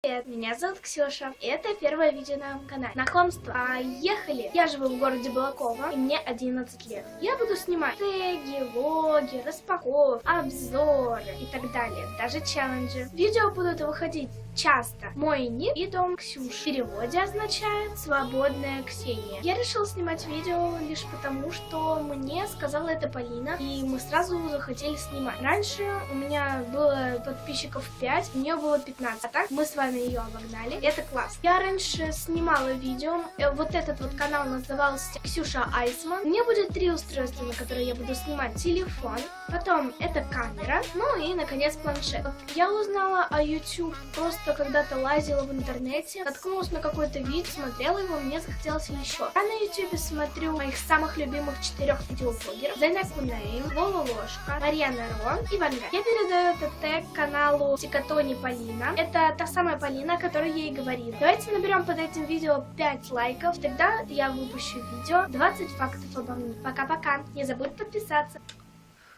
Привет, меня зовут Ксюша, это первое видео на моем канале. Знакомство. Поехали! Я живу в городе Балакова, и мне 11 лет. Я буду снимать теги, логи, распаковки, обзоры и так далее, даже челленджи. Видео будут выходить часто. Мой ник и дом Ксюш. В переводе означает «свободная Ксения». Я решила снимать видео лишь потому, что мне сказала это Полина, и мы сразу захотели снимать. Раньше у меня было подписчиков 5, у нее было 15, а так мы с вами ее обогнали. Это класс. Я раньше снимала видео, э, вот этот вот канал назывался Ксюша Айсман. Меня будет три устройства, на которые я буду снимать. Телефон, потом это камера, ну и, наконец, планшет. Я узнала о YouTube просто когда-то лазила в интернете, наткнулась на какой-то вид, смотрела его, мне захотелось еще. Я на YouTube смотрю моих самых любимых четырех видеоблогеров. Зайна Кунейм, Вова Ложка, Марьяна Рон и Ванга. Я передаю этот тег каналу Тикатони Полина. Это та самая Полина, о которой я и говорила. Давайте наберем под этим видео 5 лайков, тогда я выпущу видео 20 фактов обо мне. Пока-пока. Не забудь подписаться.